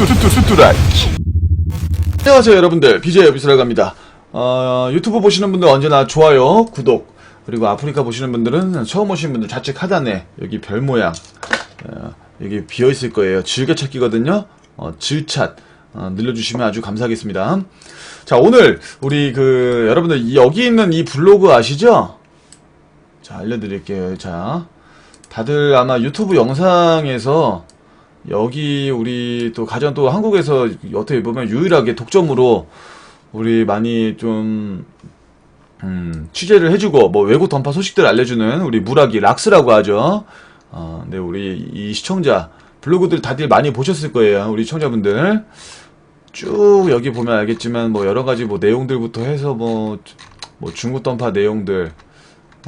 뚜뚜뚜뚜뚜라 안녕하세요 여러분들 BJ 여비스라갑니다 어, 유튜브 보시는 분들 언제나 좋아요 구독 그리고 아프리카 보시는 분들은 처음 오신 분들 좌측 하단에 여기 별 모양 어, 여기 비어있을 거예요 즐겨찾기거든요 어, 즐찾 어, 늘려주시면 아주 감사하겠습니다 자 오늘 우리 그 여러분들 여기 있는 이 블로그 아시죠? 자 알려드릴게요 자 다들 아마 유튜브 영상에서 여기 우리 또 가장 또 한국에서 어떻게 보면 유일하게 독점으로 우리 많이 좀 음, 취재를 해주고 뭐 외국 던파 소식들 알려주는 우리 무락이 락스라고 하죠. 어, 네 우리 이 시청자 블로그들 다들 많이 보셨을 거예요. 우리 시청자분들 쭉 여기 보면 알겠지만 뭐 여러 가지 뭐 내용들부터 해서 뭐, 뭐 중국 던파 내용들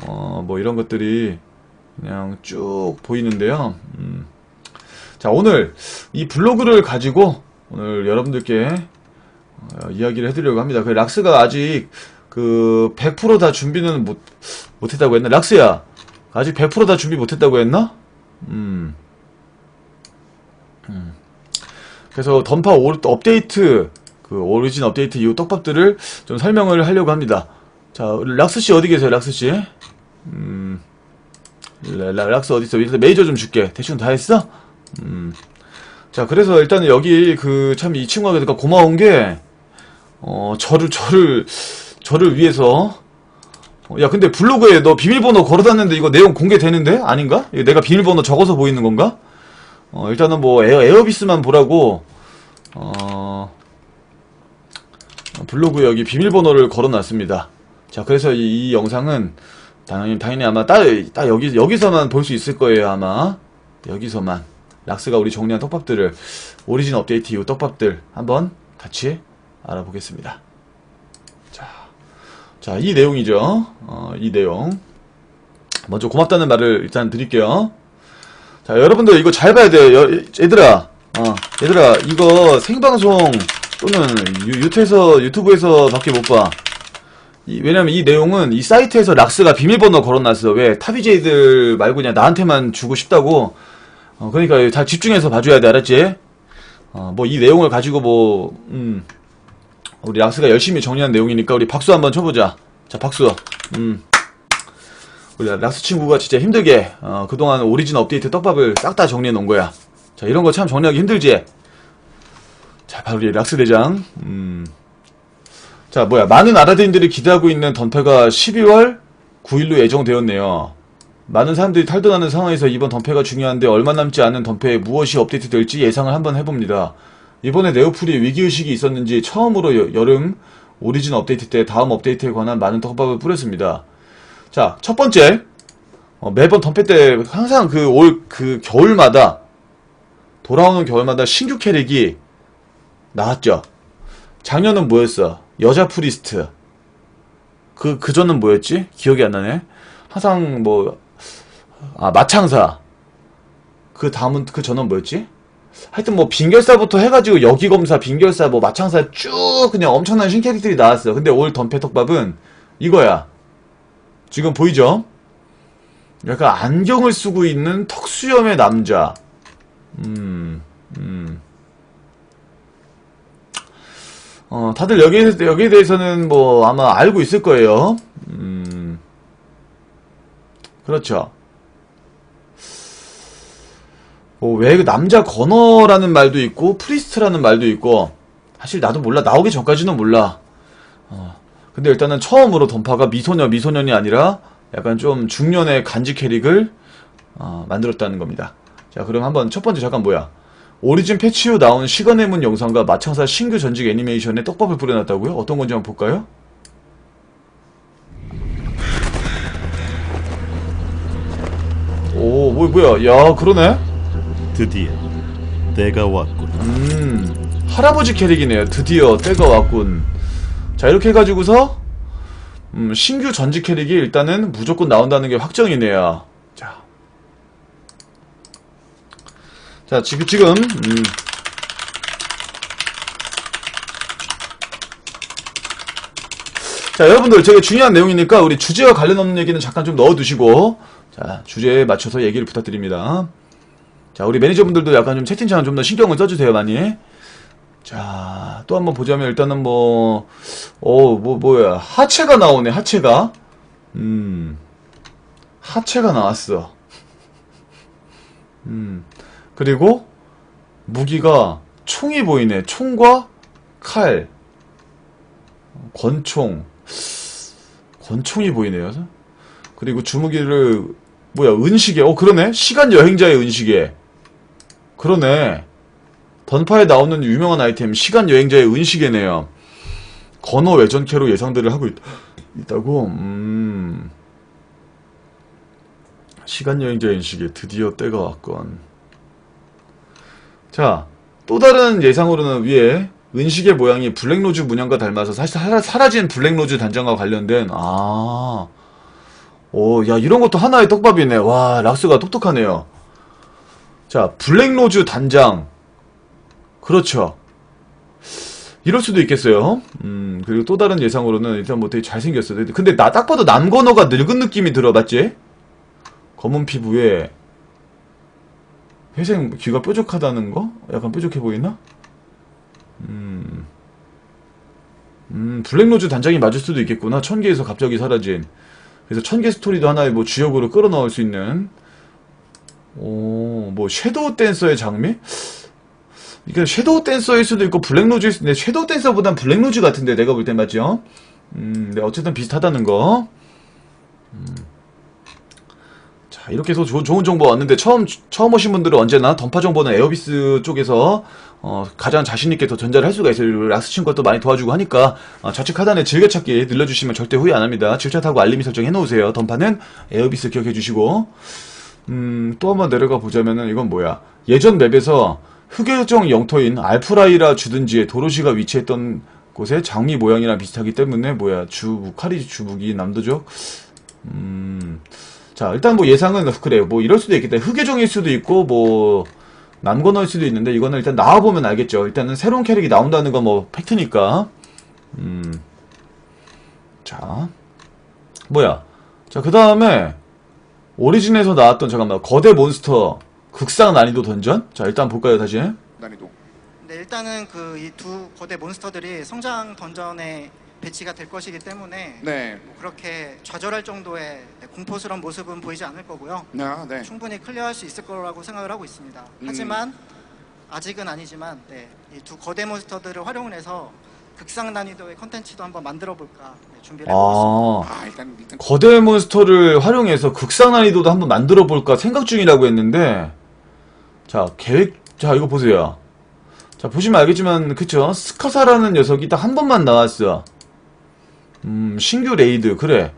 어, 뭐 이런 것들이 그냥 쭉 보이는데요. 음. 자 오늘 이 블로그를 가지고 오늘 여러분들께 어, 이야기를 해드리려고 합니다. 그 락스가 아직 그 100%다 준비는 못 못했다고 했나? 락스야 아직 100%다 준비 못했다고 했나? 음. 음. 그래서 던파 올- 업데이트 그 오리진 업데이트 이후 떡밥들을 좀 설명을 하려고 합니다. 자 락스 씨 어디 계세요, 락스 씨? 음. 락스 어디 있어? 메이저 좀 줄게. 대충 다 했어? 음. 자, 그래서 일단 여기 그 참 이 친구가 그러니까 고마운 게, 어, 저를, 저를, 저를 위해서, 어, 야, 근데 블로그에 너 비밀번호 걸어놨는데 이거 내용 공개되는데? 아닌가? 내가 비밀번호 적어서 보이는 건가? 어, 일단은 뭐 에어, 에어비스만 보라고, 어, 블로그에 여기 비밀번호를 걸어놨습니다. 자, 그래서 이, 이 영상은 당연히, 당연히 아마 딱, 딱 여기, 여기서만 볼 수 있을 거예요, 아마. 여기서만. 락스가 우리 정리한 떡밥들을, 오리진 업데이트 이후 떡밥들 한번 같이 알아보겠습니다. 자, 자, 이 내용이죠. 어, 이 내용. 먼저 고맙다는 말을 일단 드릴게요. 자, 여러분들 이거 잘 봐야 돼요. 여- 얘들아, 어, 얘들아, 이거 생방송 또는 유, 유튜브에서, 유튜브에서 밖에 못 봐. 이- 왜냐면 이 내용은 이 사이트에서 락스가 비밀번호 걸어놨어. 왜? 타비제이들 말고 그냥 나한테만 주고 싶다고. 어, 그러니까 다 집중해서 봐줘야 돼. 알았지? 어, 뭐 이 내용을 가지고 뭐, 음, 우리 락스가 열심히 정리한 내용이니까 우리 박수 한번 쳐보자. 자, 박수. 음. 우리 락스 친구가 진짜 힘들게, 어, 그동안 오리진 업데이트 떡밥을 싹 다 정리해 놓은 거야. 자, 이런 거 참 정리하기 힘들지? 자, 바로 우리 락스 대장. 음. 자, 뭐야. 많은 아라딘들이 기대하고 있는 던패가 12월 9일로 예정되었네요. 많은 사람들이 탈도나는 상황에서 이번 던패가 중요한데 얼마 남지 않은 던패에 무엇이 업데이트 될지 예상을 한번 해봅니다. 이번에 네오플이 위기의식이 있었는지 처음으로 여, 여름 오리진 업데이트 때 다음 업데이트에 관한 많은 떡밥을 뿌렸습니다. 자, 첫 번째. 어, 매번 던패 때 항상 그 올, 그 겨울마다 돌아오는 겨울마다 신규 캐릭이 나왔죠. 작년은 뭐였어? 여자 프리스트. 그, 그전은 뭐였지? 기억이 안 나네. 항상 뭐, 아, 마창사. 그 다음은, 그 전은 뭐였지? 하여튼 뭐, 빙결사부터 해가지고 여기검사, 빙결사, 뭐, 마창사 쭉 그냥 엄청난 신캐릭들이 나왔어. 근데 올 덤패떡밥은 이거야. 지금 보이죠? 약간 안경을 쓰고 있는 턱수염의 남자. 음, 음. 어, 다들 여기에, 여기에 대해서는 뭐 아마 알고 있을 거예요. 음, 그렇죠. 뭐, 왜그 남자 건어라는 말도 있고, 프리스트라는 말도 있고, 사실 나도 몰라. 나오기 전까지는 몰라. 어, 근데 일단은 처음으로 던파가 미소녀, 미소년이 아니라 약간 좀 중년의 간지 캐릭을 어, 만들었다는 겁니다. 자, 그럼 한번 첫 번째 잠깐 뭐야? 오리진 패치 후 나온 시간의 문 영상과 마창사 신규 전직 애니메이션에 떡밥을 뿌려놨다고요? 어떤 건지 한번 볼까요? 오, 뭐, 뭐야. 야, 그러네? 드디어 때가 왔군. 음, 할아버지 캐릭이네요. 드디어 때가 왔군. 자, 이렇게 해가지고서, 음, 신규 전직 캐릭이 일단은 무조건 나온다는 게 확정이네요. 자. 자, 지금, 지금, 음. 자, 여러분들, 되게 중요한 내용이니까 우리 주제와 관련 없는 얘기는 잠깐 좀 넣어두시고, 자, 주제에 맞춰서 얘기를 부탁드립니다. 자, 우리 매니저분들도 약간 좀 채팅창 좀 더 신경을 써주세요, 많이. 자, 또 한번 보자면 일단은 뭐, 어, 뭐, 뭐야. 하체가 나오네, 하체가. 음. 하체가 나왔어. 음. 그리고 무기가 총이 보이네. 총과 칼. 권총. 권총이 보이네요. 그리고 주무기를 뭐야 은시계. 어 그러네. 시간 여행자의 은시계. 그러네. 던파에 나오는 유명한 아이템 시간 여행자의 은시계네요. 건어 외전캐로 예상들을 하고 있, 있다고. 음. 시간 여행자의 은시계 드디어 때가 왔건. 자, 또 다른 예상으로는 위에 은식의 모양이 블랙로즈 문양과 닮아서 사실 사라, 사라진 블랙로즈 단장과 관련된 아, 오, 야 이런 것도 하나의 떡밥이네. 와, 락스가 똑똑하네요. 자, 블랙로즈 단장. 그렇죠. 이럴 수도 있겠어요. 음, 그리고 또 다른 예상으로는 일단 뭐 되게 잘생겼어. 근데 나 딱 봐도 남건어가 늙은 느낌이 들어, 맞지? 검은 피부에 회색 귀가 뾰족하다는 거? 약간 뾰족해 보이나? 음, 음, 블랙로즈 단장이 맞을 수도 있겠구나. 천개에서 갑자기 사라진. 그래서 천개 스토리도 하나의 뭐 주역으로 끌어넣을 수 있는. 오, 뭐 섀도우 댄서의 장미? 이게 섀도우 댄서일 수도 있고 블랙로즈일 수도 있는데 섀도우 댄서보단 블랙로즈 같은데 내가 볼 땐 맞죠? 음, 네, 어쨌든 비슷하다는 거. 자, 이렇게 해서 좋은, 좋은 정보 왔는데, 처음, 처음 오신 분들은 언제나 던파 정보는 에어비스 쪽에서, 어, 가장 자신 있게 더 전달을 할 수가 있어요. 라스친 것도 많이 도와주고 하니까, 어, 좌측 하단에 즐겨찾기 늘려주시면 절대 후회 안 합니다. 질차 타고 알림이 설정 해놓으세요. 던파는 에어비스 기억해 주시고, 음, 또 한번 내려가 보자면은, 이건 뭐야. 예전 맵에서 흑요정 영토인 알프라이라 주든지에 도로시가 위치했던 곳에 장미 모양이랑 비슷하기 때문에, 뭐야. 주, 칼이 주북이 남도적? 음, 자, 일단 뭐 예상은 그래요. 뭐 이럴 수도 있겠다. 흑요정일 수도 있고 뭐 남건어일 수도 있는데 이거는 일단 나와 보면 알겠죠. 일단은 새로운 캐릭이 나온다는 건 뭐 팩트니까. 음. 자. 뭐야. 자, 그 다음에 오리진에서 나왔던 잠깐만 거대 몬스터 극상 난이도 던전? 자, 일단 볼까요, 다시? 난이도. 네, 일단은 그 이 두 거대 몬스터들이 성장 던전에 배치가 될 것이기 때문에 네. 뭐 그렇게 좌절할 정도의 공포스러운 모습은 보이지 않을 거고요. 아, 네. 충분히 클리어할 수 있을 거라고 생각을 하고 있습니다. 음. 하지만 아직은 아니지만 네, 이 두 거대 몬스터들을 활용을 해서 극상 난이도의 컨텐츠도 한번 만들어 볼까? 네, 준비를 해보겠습니다. 아. 아, 일단 일단 거대 몬스터를 활용해서 극상 난이도도 한번 만들어 볼까 생각 중이라고 했는데 자 계획 자 이거 보세요. 자 보시면 알겠지만 그쵸? 스카사라는 녀석이 딱 한 번만 나왔어. 음 신규 레이드 그래.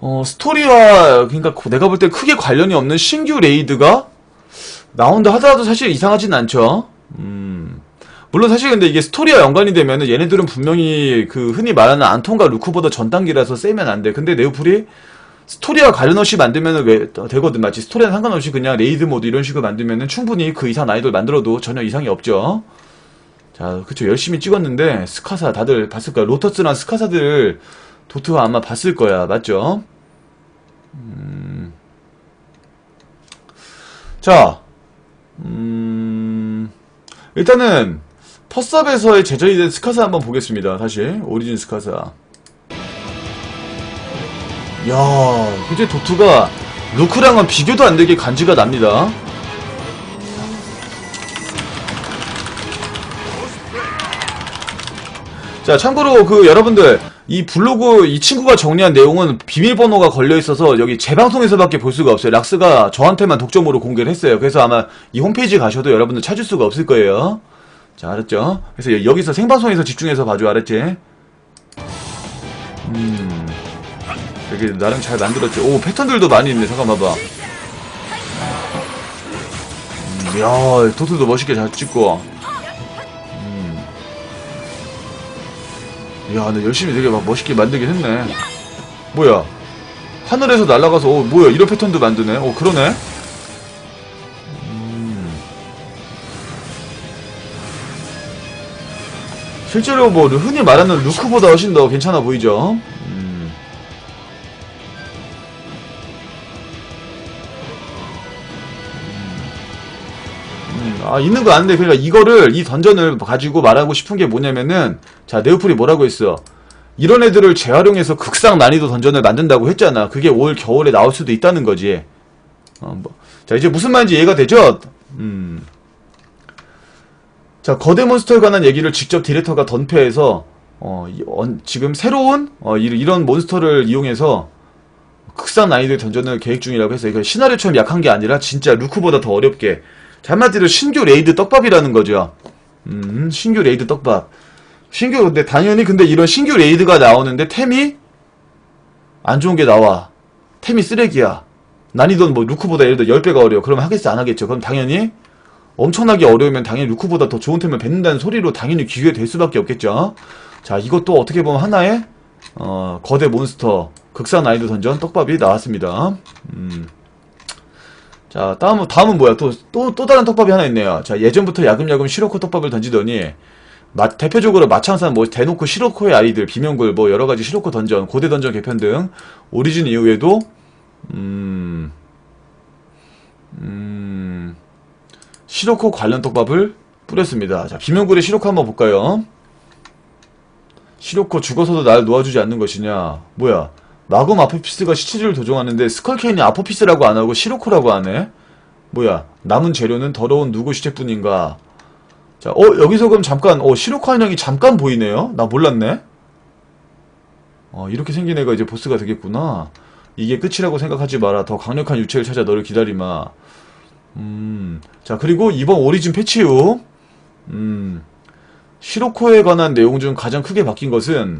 어 스토리와 그러니까 내가 볼 때 크게 관련이 없는 신규 레이드가 나온다 하더라도 사실 이상하진 않죠? 음 물론 사실 근데 이게 스토리와 연관이 되면은 얘네들은 분명히 그 흔히 말하는 안톤과 루크보다 전 단계라서 세면 안 돼. 근데 네오플이 스토리와 관련 없이 만들면은 왜 되거든 맞지? 스토리랑 상관없이 그냥 레이드 모드 이런 식으로 만들면은 충분히 그 이상 난이도를 만들어도 전혀 이상이 없죠. 자, 그쵸 열심히 찍었는데 스카사 다들 봤을 거야. 로터스랑 스카사들 도트가 아마 봤을 거야, 맞죠? 음... 자, 음... 일단은 퍼섭에서의 제전이 된 스카사 한번 보겠습니다. 다시 오리진 스카사. 야, 이제 도트가 루크랑은 비교도 안 되게 간지가 납니다. 자, 참고로 그 여러분들 이 블로그 이 친구가 정리한 내용은 비밀번호가 걸려 있어서 여기 재방송에서밖에 볼 수가 없어요. 락스가 저한테만 독점으로 공개를 했어요. 그래서 아마 이 홈페이지 가셔도 여러분들 찾을 수가 없을 거예요. 자, 알았죠? 그래서 여- 여기서 생방송에서 집중해서 봐줘, 알았지? 음. 여기 나름 잘 만들었지. 오, 패턴들도 많이 있네. 잠깐 봐봐. 음, 야, 도트도 멋있게 잘 찍고. 음. 야, 근데 열심히 되게 막 멋있게 만들긴 했네. 뭐야? 하늘에서 날아가서, 어, 뭐야? 이런 패턴도 만드네. 어, 그러네. 실제로 뭐 흔히 말하는 루크보다 훨씬 더 괜찮아 보이죠? 음. 음, 음, 아, 있는 거 아는데, 그러니까 이거를, 이 던전을 가지고 말하고 싶은 게 뭐냐면은, 자, 네오플이 뭐라고 했어? 이런 애들을 재활용해서 극상 난이도 던전을 만든다고 했잖아. 그게 올 겨울에 나올 수도 있다는 거지. 어, 뭐. 자, 이제 무슨 말인지 이해가 되죠? 음. 자, 거대 몬스터에 관한 얘기를 직접 디렉터가 던페해서, 어, 지금 새로운, 어, 이- 이런 몬스터를 이용해서 극상 난이도의 던전을 계획 중이라고 해서 이거 시나리오처럼 약한 게 아니라 진짜 루크보다 더 어렵게 자, 한마디로 신규 레이드 떡밥이라는 거죠. 음, 신규 레이드 떡밥. 신규 근데 당연히 근데 이런 신규 레이드가 나오는데 템이 안 좋은 게 나와. 템이 쓰레기야. 난이도는 뭐 루크보다 예를 들어 10배가 어려워. 그러면 하겠어 안 하겠죠. 그럼 당연히 엄청나게 어려우면 당연히 루크보다 더 좋은 템을 뱉는다는 소리로 당연히 귀에 될 수밖에 없겠죠. 자, 이것도 어떻게 보면 하나의 어, 거대 몬스터 극상 난이도 던전 떡밥이 나왔습니다. 음. 자, 다음은, 다음은 뭐야? 또, 또, 또 다른 떡밥이 하나 있네요. 자, 예전부터 야금야금 시로코 떡밥을 던지더니, 마, 대표적으로 마창산 뭐 대놓고 시로코의 아이들, 비명굴, 뭐 여러 가지 시로코 던전, 고대 던전 개편 등, 오리진 이후에도, 음, 음, 시로코 관련 떡밥을 뿌렸습니다. 자, 비명굴의 시로코 한번 볼까요? 시로코 죽어서도 날 놓아주지 않는 것이냐? 뭐야? 마검 아포피스가 시체를 도종하는데 스컬케인이 아포피스라고 안 하고 시로코라고 하네? 뭐야? 남은 재료는 더러운 누구 시체뿐인가? 자, 어, 여기서 그럼 잠깐, 어, 시로코 한 형이 잠깐 보이네요? 나 몰랐네? 어, 이렇게 생긴 애가 이제 보스가 되겠구나. 이게 끝이라고 생각하지 마라. 더 강력한 유체를 찾아 너를 기다리마. 음, 자, 그리고 이번 오리진 패치 후, 음, 시로코에 관한 내용 중 가장 크게 바뀐 것은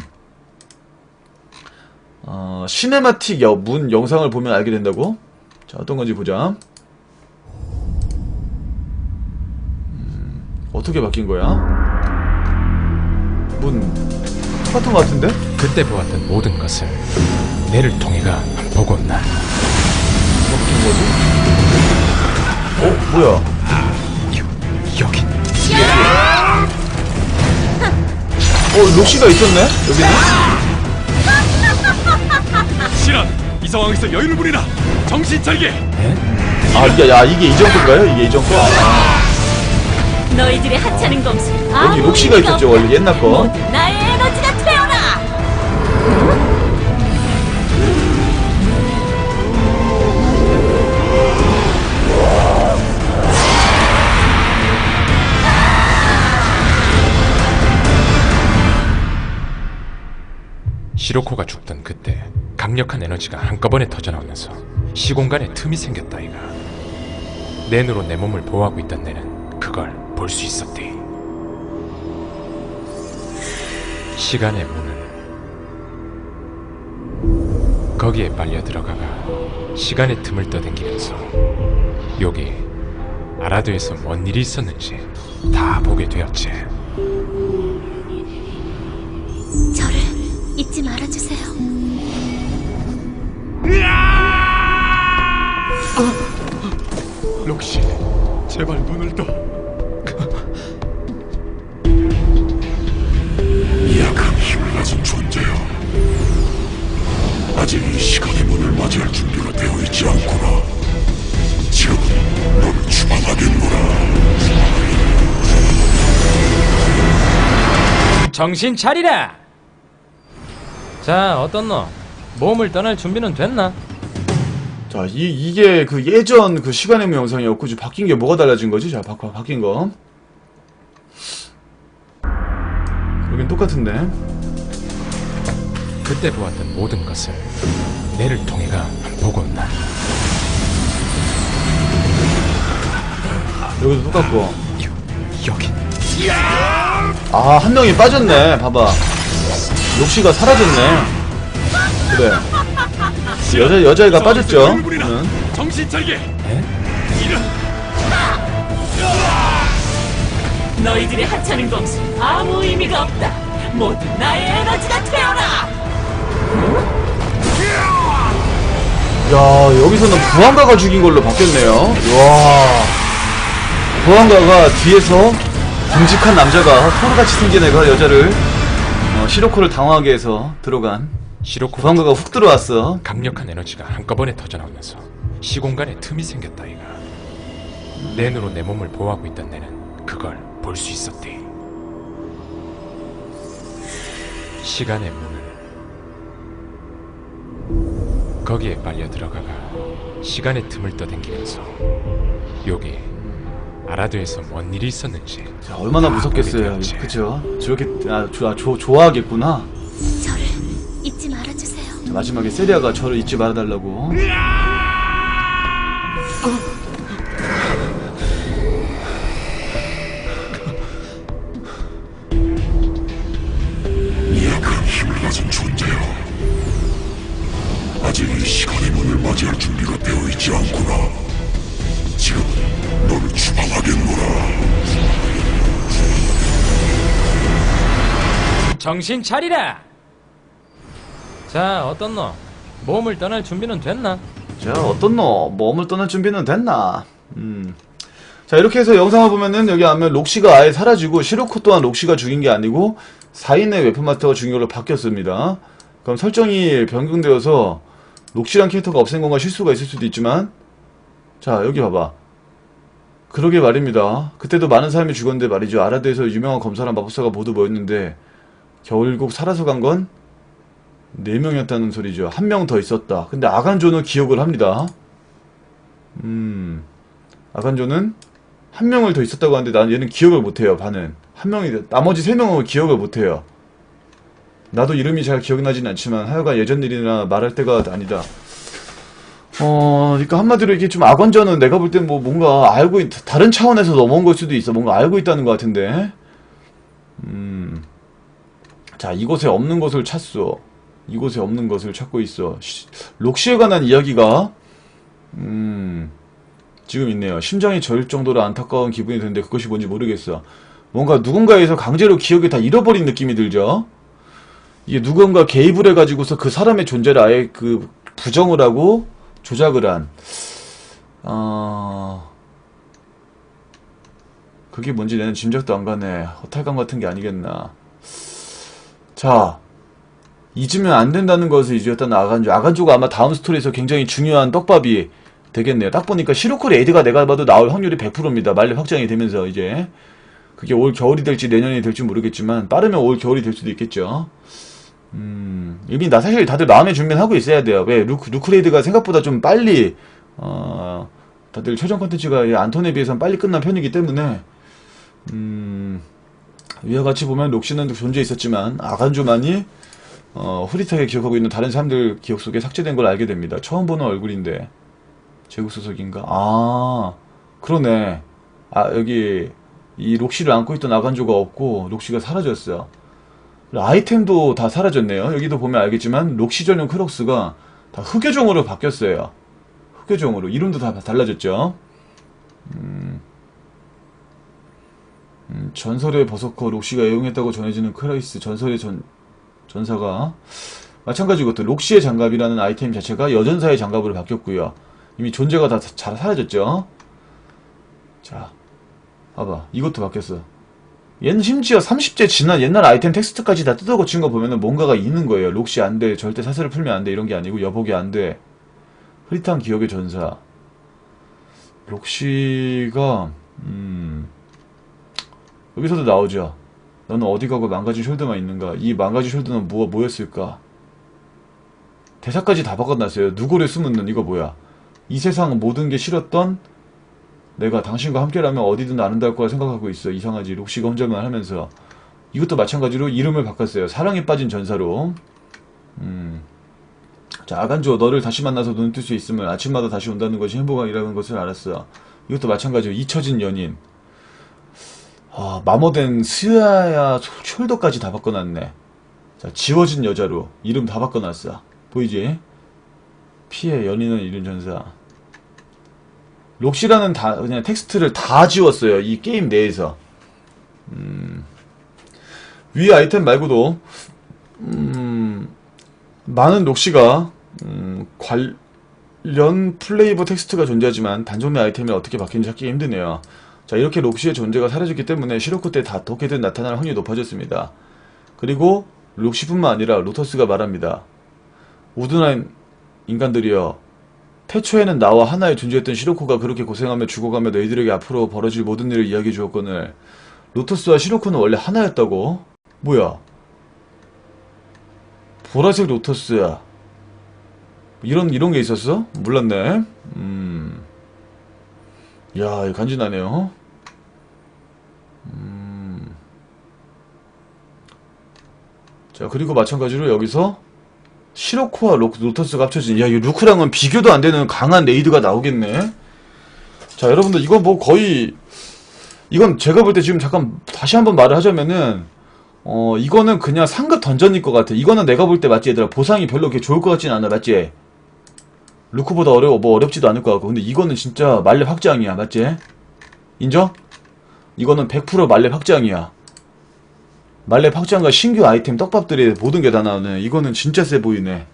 어, 시네마틱 여- 문 영상을 보면 알게 된다고? 자, 어떤 건지 보자. 음, 어떻게 바뀐 거야? 문 똑같은 것 같은데? 그때 보았던 모든 것을 내를 통해가 보고 나뭐 바뀐 거지? 어, 뭐야? 여기 어, 록시가 있었네? 여기는? 실한 이 상황에서 여유를 부리라 정신 차리게 아, 이게, 야, 이게 이전 건가요? 이게 이전 거? 너희들의 하찮은 검술 여기 록시가 있었죠, 원래 옛날 거. 나의 에너지가 되어라 시로코가 죽던 그때 강력한 에너지가 한꺼번에 터져나오면서 시공간에 틈이 생겼다 이가. 내 눈으로 내 몸을 보호하고 있던 내는 그걸 볼 수 있었대. 시간의 문은 거기에 빨려 들어가가 시간의 틈을 떠댕기면서 여기 아라도에서 뭔 일이 있었는지 다 보게 되었지 잊지 말아주세요 록시 제발 눈을 떠 약한 힘을 가진 존재야. 아직 이 시간의 문을 맞이할 준비가 되어 있지 않구나. 지금 너를 추방하겠노라. 정신 차리라! 자, 어떤 너? 몸을 떠날 준비는 됐나? 자, 이, 이게 그 예전 그 시간의 문 영상이었고, 지금 바뀐 게 뭐가 달라진 거지? 자, 바, 바뀐 거. 여긴 똑같은데. 그때 보았던 모든 것을 내를 통해가 보고 나 여기도 똑같고. 여기 아, 한 명이 빠졌네. 봐봐. 욕시가 사라졌네. 그래. 여자, 여자애가 빠졌죠? 응. 정신 차리게 이런 너희들의 하찮은 검술 아무 의미가 없다 모두 나의 에너지가 되어라 야, 여기서는 부안가가 죽인 걸로 바뀌었네요. 와. 부안가가 뒤에서 듬직한 남자가 토르같이 생긴 애가 여자를 어, 시로코를 당황하게 해서 들어간 시로코가 부안가가 훅 들어왔어. 강력한 에너지가 한꺼번에 터져나오면서 시공간에 틈이 생겼다 이가 내 눈으로 내 몸을 보호하고 있던 내는 그걸 볼 수 있었대. 시간의 문을 거기에 빨려 들어가가 시간의 틈을 떠당기면서 여기 아라드에서 뭔 일이 있었는지 자, 얼마나 다 무섭겠어요. 보게 되었지. 그죠? 저렇게, 아, 조, 아, 조, 좋아하겠구나. 저를 잊지 말아주세요. 자, 마지막에 세리아가 저를 잊지 말아달라고. 네 정신 차리라. 자, 어떤 너? 몸을 떠날 준비는 됐나? 자, 어떤 너? 몸을 떠날 준비는 됐나? 음. 자, 이렇게 해서 영상을 보면은 여기 하면 록시가 아예 사라지고 시로코 또한 록시가 죽인 게 아니고 4인의 웨폰마스터가 죽인 걸로 바뀌었습니다. 그럼 설정이 변경되어서 록시란 캐릭터가 없앤 건가 실수가 있을 수도 있지만 자, 여기 봐봐. 그러게 말입니다. 그때도 많은 사람이 죽었는데 말이죠. 아라드에서 유명한 검사랑 마법사가 모두 모였는데 결국 살아서 간 건 4명이었다는 소리죠. 한 명 더 있었다. 근데 아간조는 기억을 합니다. 음, 아간조는 한 명을 더 있었다고 하는데 난 얘는 기억을 못해요, 반은. 한 명이, 나머지 세 명은 기억을 못해요. 나도 이름이 잘 기억나진 않지만 하여간 예전 일이나 말할 때가 아니다. 어, 그러니까 한마디로 이게 좀 아건전은 내가 볼 땐 뭐 뭔가 알고 있, 다른 차원에서 넘어온 걸 수도 있어. 뭔가 알고 있다는 것 같은데. 음. 자, 이곳에 없는 것을 찾소. 이곳에 없는 것을 찾고 있어. 시- 록시에 관한 이야기가, 음, 지금 있네요. 심장이 저릴 정도로 안타까운 기분이 드는데 그것이 뭔지 모르겠어. 뭔가 누군가에서 강제로 기억이 다 잃어버린 느낌이 들죠? 이게 누군가 개입을 해가지고서 그 사람의 존재를 아예 그 부정을 하고 조작을 한, 어, 그게 뭔지 내는 짐작도 안 가네. 허탈감 같은 게 아니겠나. 자, 잊으면 안 된다는 것을 잊었던 아간조. 아간조가 아마 다음 스토리에서 굉장히 중요한 떡밥이 되겠네요. 딱 보니까 시루코 레이드가 내가 봐도 나올 확률이 100%입니다. 말리 확장이 되면서 이제. 그게 올 겨울이 될지 내년이 될지 모르겠지만 빠르면 올 겨울이 될 수도 있겠죠. 음, 이미 나 사실 다들 마음의 준비는 하고 있어야 돼요. 왜 루크, 루크레이드가 생각보다 좀 빨리 어, 다들 최종 컨텐츠가 이 안톤에 비해서는 빨리 끝난 편이기 때문에 음, 위와 같이 보면 록시는 존재 있었지만 아간조만이 어, 흐릿하게 기억하고 있는 다른 사람들 기억 속에 삭제된 걸 알게 됩니다. 처음 보는 얼굴인데 제국 소속인가? 아 그러네. 아 여기 이 록시를 안고 있던 아간조가 없고 록시가 사라졌어요. 아이템도 다 사라졌네요. 여기도 보면 알겠지만 록시 전용 크록스가 다 흑요종으로 바뀌었어요. 흑요종으로 이름도 다 달라졌죠. 음, 음, 전설의 버서커 록시가 애용했다고 전해지는 크라이스 전설의 전 전사가 마찬가지고 또 록시의 장갑이라는 아이템 자체가 여전사의 장갑으로 바뀌었고요. 이미 존재가 다 잘 사라졌죠. 자, 봐봐. 이것도 바뀌었어. 얘는 심지어 30째 지난 옛날 아이템 텍스트까지 다 뜯어 고친 거 보면은 뭔가가 있는 거예요. 록시 안 돼. 절대 사슬을 풀면 안 돼. 이런 게 아니고 여복이 안 돼. 흐릿한 기억의 전사. 록시가 음 여기서도 나오죠. 너는 어디 가고 망가진 숄더만 있는가? 이 망가진 숄더는 뭐, 뭐였을까? 대사까지 다 바꿔놨어요. 누구를 숨은 이거 뭐야? 이 세상 모든 게 싫었던 내가 당신과 함께라면 어디든 아름다울 거라 생각하고 있어. 이상하지. 록시가 혼자만 하면서. 이것도 마찬가지로 이름을 바꿨어요. 사랑에 빠진 전사로. 음. 자, 아간조, 너를 다시 만나서 눈을 뜰수 있으면 아침마다 다시 온다는 것이 행복이라는 것을 알았어. 이것도 마찬가지로 잊혀진 연인. 아, 마모된 스야야 숄더까지 다 바꿔놨네. 자, 지워진 여자로 이름 다 바꿔놨어. 보이지? 피해 연인은 이른 전사. 록시라는 다 그냥 텍스트를 다 지웠어요. 이 게임 내에서. 음, 위 아이템 말고도 음, 많은 록시가 음, 관련 플레이브 텍스트가 존재하지만 단종의 아이템이 어떻게 바뀌는지 찾기 힘드네요. 자 이렇게 록시의 존재가 사라졌기 때문에 시로코 때다 어떻게든 나타날 확률이 높아졌습니다. 그리고 록시뿐만 아니라 로터스가 말합니다. 우둔한 인간들이여 태초에는 나와 하나에 존재했던 시로코가 그렇게 고생하며 죽어가며 너희들에게 앞으로 벌어질 모든 일을 이야기해 주었거늘 로터스와 시로코는 원래 하나였다고? 뭐야? 보라색 로터스야. 이런 이런 게 있었어? 몰랐네. 음. 야, 간지나네요. 음. 자, 그리고 마찬가지로 여기서 시로코와 로, 로터스가 합쳐진 야, 이 루크랑은 비교도 안 되는 강한 레이드가 나오겠네. 자, 여러분들 이건 뭐 거의 이건 제가 볼 때 지금 잠깐 다시 한번 말을 하자면은 어 이거는 그냥 상급 던전일 것 같아. 이거는 내가 볼 때 맞지 얘들아 보상이 별로 그렇게 좋을 것 같진 않아 맞지? 루크보다 어려워 뭐 어렵지도 않을 것 같고 근데 이거는 진짜 말렙 확장이야 맞지? 인정? 이거는 100% 말렙 확장이야. 말렙 확장과 신규 아이템 떡밥들이 모든 게 다 나오네. 이거는 진짜 세 보이네.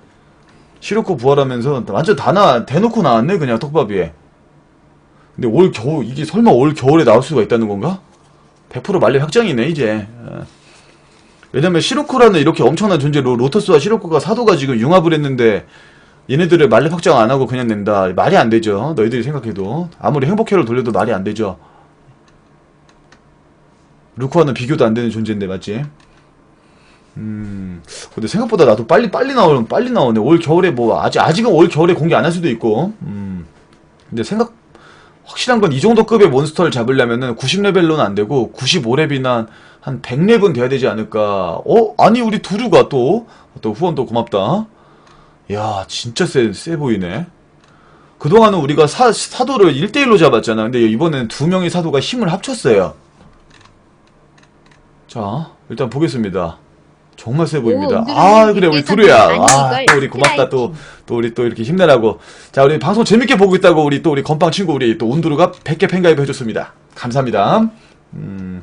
시로코 부활하면서 완전 다 나, 대놓고 나왔네, 그냥 떡밥이. 근데 올 겨울, 이게 설마 올 겨울에 나올 수가 있다는 건가? 100% 말렙 확장이네, 이제. 어. 왜냐면 시로코라는 이렇게 엄청난 존재 로 로터스와 시로코가 사도가 지금 융합을 했는데 얘네들을 말렙 확장 안 하고 그냥 낸다. 말이 안 되죠. 너희들이 생각해도. 아무리 행복회로 돌려도 말이 안 되죠. 루크와는 비교도 안 되는 존재인데 맞지? 음. 근데 생각보다 나도 빨리 빨리 나오면 빨리 나오네. 올 겨울에 뭐 아직 아직은 올 겨울에 공개 안 할 수도 있고. 음. 근데 생각 확실한 건 이 정도 급의 몬스터를 잡으려면은 90레벨로는 안 되고 95렙이나 한 100렙은 돼야 되지 않을까. 어? 아니 우리 두루가 또 또 후원 또 고맙다. 야, 진짜 세, 세 보이네. 그동안은 우리가 사, 사도를 1대1로 잡았잖아. 근데 이번엔 두 명의 사도가 힘을 합쳤어요. 자, 일단 보겠습니다. 정말 세 보입니다. 오, 아, 그래, 우리 두루야. 아, 걸또 우리 고맙다. 또. 또 우리 또 이렇게 힘내라고. 자, 우리 방송 재밌게 보고 있다고 우리 또 우리 건빵 친구 우리 또 온두루가 100개 팬가입 해줬습니다. 감사합니다. 음.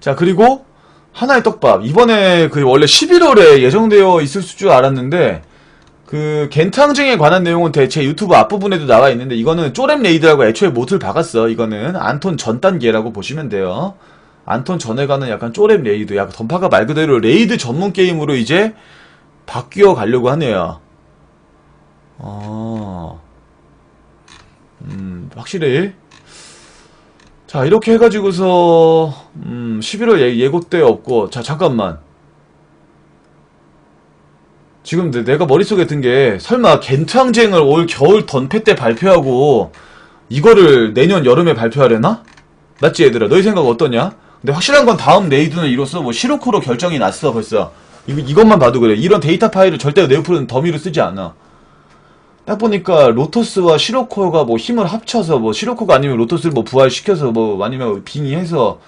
자, 그리고 하나의 떡밥. 이번에 그 원래 11월에 예정되어 있을 줄 알았는데, 그 겐탕증에 관한 내용은 대체 유튜브 앞부분에도 나와 있는데 이거는 쪼렘 레이드라고 애초에 못을 박았어. 이거는 안톤 전 단계라고 보시면 돼요. 안톤 전에 가는 약간 쪼렘 레이드, 약간 던파가 말 그대로 레이드 전문 게임으로 이제 바뀌어 가려고 하네요. 어, 음, 확실히. 자, 이렇게 해가지고서, 음, 11월 예, 예고 때 없고, 자, 잠깐만. 지금 내- 내가 머릿속에 든 게, 설마 겐트항쟁을 올 겨울 던패 때 발표하고, 이거를 내년 여름에 발표하려나? 맞지, 얘들아? 너희 생각 어떠냐? 근데 확실한 건 다음 레이드는 이로써 뭐 시로코로 결정이 났어, 벌써. 이거, 이것만 봐도 그래. 이런 데이터 파일을 절대 네오플은 더미로 쓰지 않아. 딱 보니까 로토스와 시로코가 뭐 힘을 합쳐서 뭐 시로코가 아니면 로토스를 뭐 부활시켜서 뭐 아니면 빙의해서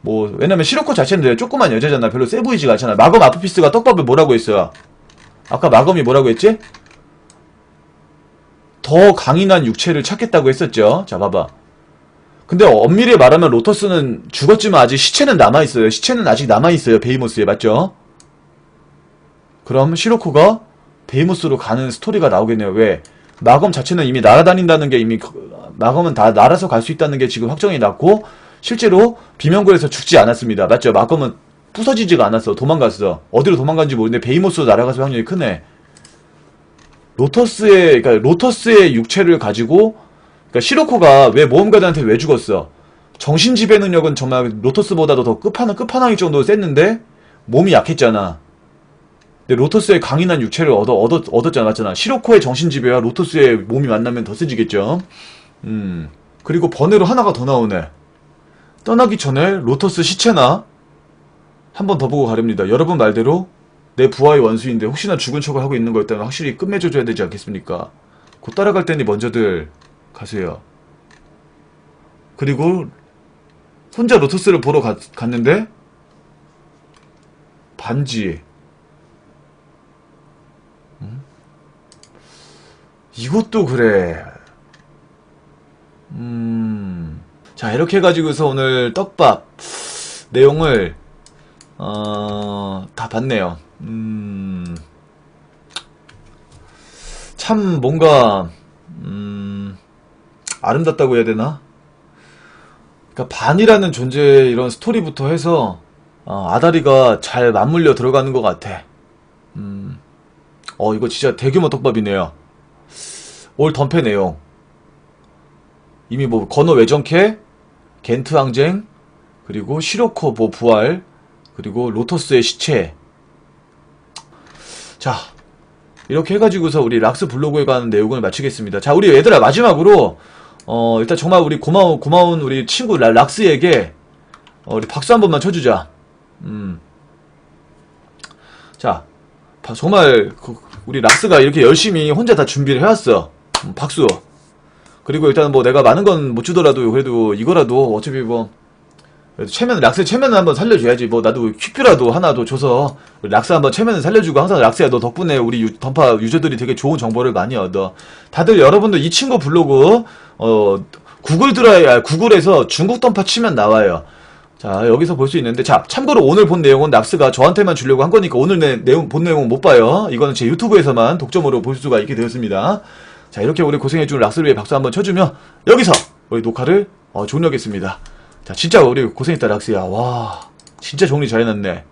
뭐 왜냐면 시로코 자체는 조그만 여자잖아. 별로 세 보이지가 않잖아. 마검 아프피스가 떡밥을 뭐라고 했어요? 아까 마검이 뭐라고 했지? 더 강인한 육체를 찾겠다고 했었죠. 자 봐봐. 근데 엄밀히 말하면 로토스는 죽었지만 아직 시체는 남아있어요. 시체는 아직 남아있어요. 베이모스에 맞죠? 그럼 시로코가 베이모스로 가는 스토리가 나오겠네요. 왜? 마검 자체는 이미 날아다닌다는 게 이미 그- 마검은 다 날아서 갈 수 있다는 게 지금 확정이 났고 실제로 비명골에서 죽지 않았습니다. 맞죠? 마검은 부서지지가 않았어. 도망갔어. 어디로 도망간지 모르는데 베이모스로 날아갔을 확률이 크네. 로터스의 그러니까 로터스의 육체를 가지고 그러니까 시로코가 왜 모험가들한테 왜 죽었어? 정신 지배 능력은 정말 로터스보다도 더 끝판왕 끝판왕일 정도로 셌는데 몸이 약했잖아. 근데 로토스의 강인한 육체를 얻어, 얻었, 얻었잖아, 맞잖아. 시로코의 정신지배와 로토스의 몸이 만나면 더 세지겠죠. 음. 그리고 번외로 하나가 더 나오네. 떠나기 전에 로토스 시체나 한 번 더 보고 가렵니다. 여러분 말대로 내 부하의 원수인데 혹시나 죽은 척을 하고 있는 거였다면 확실히 끝맺어줘야 되지 않겠습니까? 곧 따라갈 테니 먼저들 가세요. 그리고 혼자 로토스를 보러 가- 갔는데 반지 이것도 그래. 음. 자, 이렇게 해가지고서 오늘 떡밥 내용을, 어, 다 봤네요. 음. 참, 뭔가, 음, 아름답다고 해야 되나? 그니까, 반이라는 존재의 이런 스토리부터 해서, 어, 아다리가 잘 맞물려 들어가는 것 같아. 음. 어, 이거 진짜 대규모 떡밥이네요. 올 덤페 내용. 이미 뭐 건어 외전캐, 겐트 항쟁, 그리고 시로코 뭐 부활, 그리고 로토스의 시체. 자, 이렇게 해가지고서 우리 락스 블로그에 관한 내용을 마치겠습니다. 자, 우리 얘들아 마지막으로 어 일단 정말 우리 고마운 고마운 우리 친구 라- 락스에게 어, 우리 박수 한 번만 쳐주자. 음. 자, 바- 정말 그- 우리 락스가 이렇게 열심히 혼자 다 준비를 해왔어. 음, 박수. 그리고 일단 뭐 내가 많은 건 못 주더라도 그래도 이거라도 어차피 뭐 체면 락스 체면을 한번 살려줘야지. 뭐 나도 퀵뷰라도 하나 더 줘서 락스 한번 체면을 살려주고 항상 락스야 너 덕분에 우리 유- 던파 유저들이 되게 좋은 정보를 많이 얻어. 다들 여러분들 이 친구 블로그 어 구글 드라이 아, 구글에서 중국 던파 치면 나와요. 자 여기서 볼 수 있는데 자 참고로 오늘 본 내용은 락스가 저한테만 주려고 한 거니까 오늘 내 내용 본 내용은 못 봐요. 이거는 제 유튜브에서만 독점으로 볼 수가 있게 되었습니다 자 이렇게 우리 고생해준 락스를 위해 박수 한번 쳐주며 여기서 우리 녹화를 어, 종료하겠습니다. 자 진짜 우리 고생했다 락스야. 와 진짜 정리 잘 해놨네